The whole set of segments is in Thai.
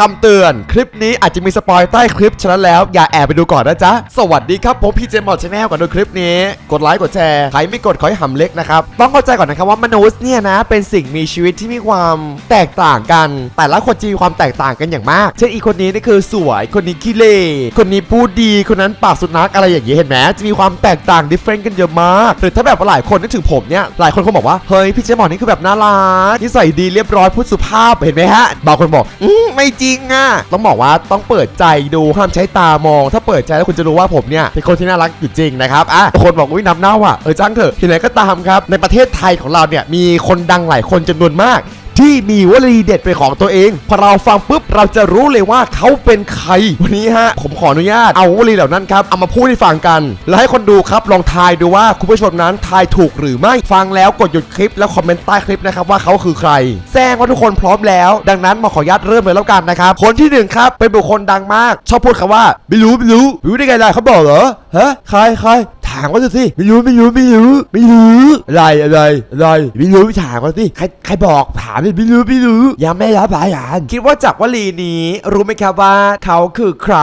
คำเตือน คลิปนี้อาจจะมีสปอยใต้คลิป ฉะนั้นแล้วอย่าแอบไปดูก่อนนะจ๊ะ สวัสดีครับ ผมพีเจมอลชาแนลก่อนดูคลิปนี้ กดไลค์กดแชร์ ใครไม่กดขอให้หำเล็กนะครับ ต้องเข้าใจก่อนนะครับว่ามนุษย์เนี่ยนะ เป็นสิ่งมีชีวิตที่มีความแตกต่างกัน แต่ละคนจะมีความแตกต่างกันอย่างมาก เช่นอีกคนนี้นี่คือสวย คนนี้ขี้เล่คนนี้พูดดีคนนั้นปากสุนัขอะไรอย่างเงี้ยเห็นไหมจะมีความแตกต่างดิเฟนต์กันเยอะมากหรือถ้าแบบหลายคนนึกถึงผมเนี่ยหลายคนคงบอกว่าเฮ้ยพี่เจมอลนี่คือแบบน่ารักนิสัยดีเรียบร้อยพูดสุภาพเห็นไหมฮะบางคนบอกอืมไม่จริงอะต้องบอกว่าต้องเปิดใจดูห้ามใช้ตามอง ถ้าเปิดใจแล้วคุณจะรู้ว่าผมเนี่ยเป็นคนที่น่ารักอยู่จริงนะครับอะบางคนบอกอุ้ยน้ำเน่าอะเออจ้างเถอะที่ไหนก็ตามครับในประเทศไทยของเราเนี่ยมีคนดังหลายคนจำนวนมาก ที่มีวลีเด็ดเป็นของตัวเอง พอเราฟังปุ๊บเราจะรู้เลยว่าเขาเป็นใคร วันนี้ฮะ ผมขออนุญาตเอาวลีเหล่านั้นครับ เอามาพูดให้ฟังกัน แล้วให้คนดูครับลองทายดูว่าคุณผู้ชมนั้นทายถูกหรือไม่ฟังแล้วกดหยุดคลิปแล้วคอมเมนต์ใต้คลิปนะครับว่าเขาคือใครแจ้งว่าทุกคนพร้อมแล้ว ดังนั้นมาขออนุญาตเริ่มเลยแล้วกันนะครับคนที่หนึ่งครับเป็นบุคคลดังมาก ชอบพูดคำว่าไม่รู้ไม่รู้ไม่รู้ได้ไงล่ะเขาบอกเหรอฮะใครใคร ถามเขาสิ ไม่รู้ไม่รู้ไม่รู้ไม่รู้อะไรอะไรอะไรไม่รู้ถามเขาสิ ใครใครบอกถามไม่รู้ไม่รู้ยังไม่รับสายอ่านคิดว่าจากวลีนี้ รู้ไหมครับว่าเขาคือใคร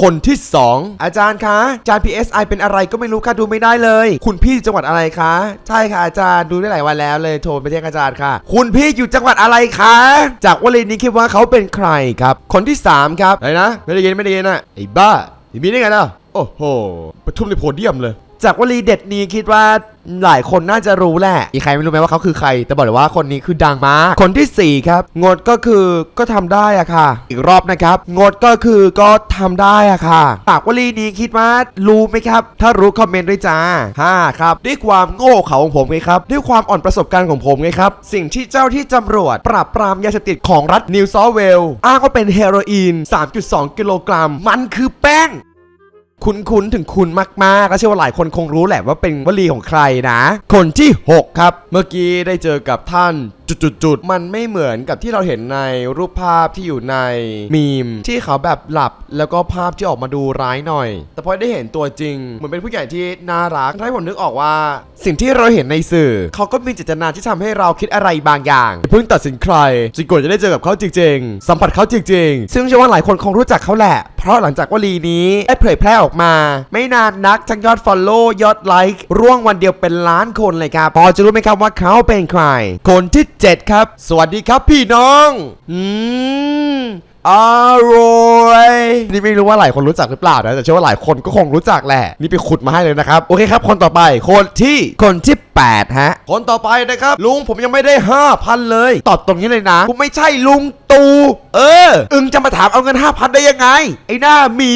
คนที่สองอาจารย์คะอาจารย์ PSI เป็นอะไรก็ไม่รู้ค่ะดูไม่ได้เลย คุณพี่จังหวัดอะไรคะ ใช่ค่ะอาจารย์ดูได้หลายวันแล้วเลยโทรไปแจ้งอาจารย์ค่ะ คุณพี่อยู่จังหวัดอะไรคะ จากวลีนี้คิดว่าเขาเป็นใครครับ คนที่สามครับอะไรนะไม่ได้ยินไม่ได้ยินนะไอ้บ้ามีได้ไงล่ะโอ้โหประชุมในโพเดียมเลย จากวลีเด็ดนี้คิดว่าหลายคนน่าจะรู้แหละ มีใครไม่รู้ไหมว่าเขาคือใคร แต่บอกเลยว่าคนนี้คือดังมาก คนที่ 4 ครับ งดก็คือก็ทำได้อะค่ะ อีกรอบนะครับ งดก็คือก็ทำได้อะค่ะจากวลีนี้คิดว่ารู้ไหมครับ ถ้ารู้คอมเมนต์ด้วยจ้าห้าครับ ด้วยความโง่เขาของผมไงครับ ด้วยความอ่อนประสบการณ์ของผมไงครับ สิ่งที่เจ้าที่ตำรวจ ปราบปรามยาเสพติดของรัฐนิวซอเวล อ้างว่าเป็นเฮโรอีน 3.2 กิโลกรัม มันคือแป้ง คุ้นๆถึงคุณมากๆและเชื่อว่าหลายคนคงรู้แหละว่าเป็นวลีของใครนะ คนที่ 6 ครับ เมื่อกี้ได้เจอกับท่าน จุดๆๆ มันไม่เหมือนกับที่เราเห็นในรูปภาพที่อยู่ในมีม ที่เขาแบบหลับแล้วก็ภาพที่ออกมาดูร้ายหน่อย แต่พอได้เห็นตัวจริงเหมือนเป็นผู้ใหญ่ที่น่ารักทำให้ผมนึกออกว่า สิ่งที่เราเห็นในสื่อ เขาก็มีเจตนาที่ทำให้เราคิดอะไรบางอย่างอย่าเพิ่งตัดสินใครจนกว่าจะได้เจอกับเขาจริงๆ สัมผัสเขาจริงๆ ซึ่งเชื่อว่าหลายคนคงรู้จักเขาแหละ เพราะหลังจากวลีนี้ได้เผยแพร่ออกมา ไม่นานนักทั้งยอด Follow ยอดไลค์ร่วงวันเดียวเป็นล้านคนเลยครับพอจะรู้ไหมครับว่าเขาเป็นใคร คนที่7 ครับ สวัสดีครับพี่น้อง อืมอร่อยนี่ไม่รู้ว่าหลายคนรู้จักหรือเปล่านะแต่เชื่อว่าหลายคนก็คงรู้จักแหละ นี่ไปขุดมาให้เลยนะครับ โอเคครับ คนต่อไปคนที่คนที่ 8 ฮะ คนต่อไปนะครับ ลุงผมยังไม่ได้ 5,000 เลย ตอบตรงนี้เลยนะกูไม่ใช่ลุงตู เออ อึงจะมาถามเอาเงิน 5,000 ได้ยังไง ไอ้หน้าหมี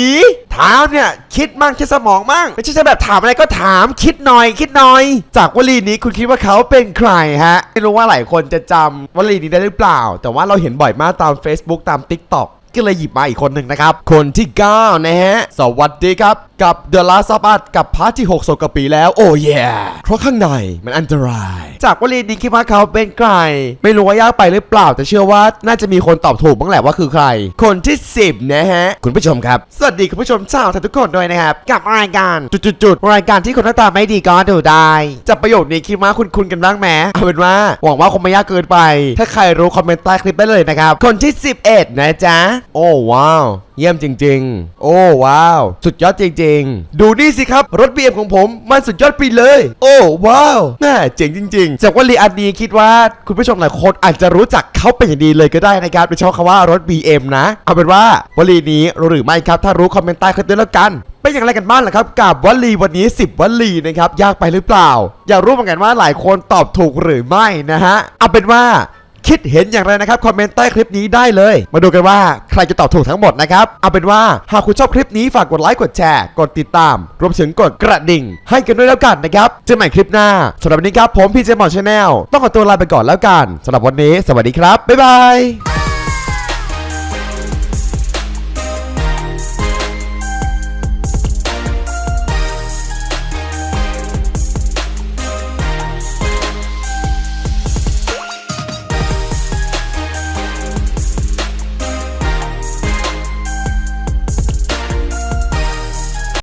ถามเนี่ย คิดมั่งคิดสมองมั่งไม่ใช่จะแบบถามอะไรก็ถามคิดหน่อย คิดหน่อย จากวลีนี้คุณคิดว่าเขาเป็นใครฮะ ไม่รู้ว่าหลายคนจะจำวลีนี้ได้หรือเปล่า แต่ว่าเราเห็นบ่อยมากตาม Facebook ตาม TikTok ก็ ก็เลยหยิบมาอีกคนหนึ่งนะครับ คนที่ 9 นะฮะ สวัสดีครับ กับ The Last of Us กับพาร์ทที่ 6 สกปีแล้ว โอ้ยเพราะข้างในมันอันตราย จากวลีนี้คิดว่าเขาเป็นใคร ไม่รู้ว่ายากไปหรือเปล่า แต่เชื่อว่าน่าจะมีคนตอบถูกบ้างแหละว่าคือใคร คนที่ 10 นะฮะ คุณผู้ชมครับ สวัสดีคุณผู้ชมชาวไทยทุกคนด้วยนะครับ กับรายการจุดๆๆรายการที่คนหน้าตาไม่ดีก็ดูได้จากประโยคนี้คิดว่าคุณคุณกันบ้างไหมเอาเป็นว่าหวังว่าคงไม่ยากเกินไป ถ้าใครรู้คอมเมนต์ใต้คลิปได้เลยนะครับคนที่ 11 นะจ๊ะโอ้ว้าว เยี่ยมจริง ๆ โอ้ว้าว สุดยอดจริง ๆ ดูนี่สิครับ รถ BM ของผมมันสุดยอดไปเลย โอ้ว้าวน่าเจ๋งจริงๆจากวลีอันนี้คิดว่าคุณผู้ชมหลายคนอาจจะรู้จักเขาเป็นอย่างดีเลยก็ได้นะครับโดยเฉพาะคำว่ารถ BM นะ เอาเป็นว่าวลีนี้รู้หรือไม่ครับ ถ้ารู้คอมเมนต์ใต้คลิปด้วยแล้วกันเป็นอย่างไรกันบ้างล่ะครับกับวลีวันนี้ 10วลีนะครับยากไปหรือเปล่า อยากรู้เหมือนกันว่าหลายคนตอบถูกหรือไม่นะฮะเอาเป็นว่า คิดเห็นอย่างไรนะครับ คอมเมนต์ใต้คลิปนี้ได้เลย มาดูกันว่าใครจะตอบถูกทั้งหมดนะครับ เอาเป็นว่าหากคุณชอบคลิปนี้ฝากกดไลค์กดแชร์กดติดตาม รวมถึงกดกระดิ่ง ให้กันด้วยแล้วกันนะครับเจอกันใหม่คลิปหน้าสำหรับวันนี้ครับผมพี่เจมอนชาแนลต้องขอตัวลาไปก่อนแล้วกันสำหรับวันนี้ สวัสดีครับบ๊ายบาย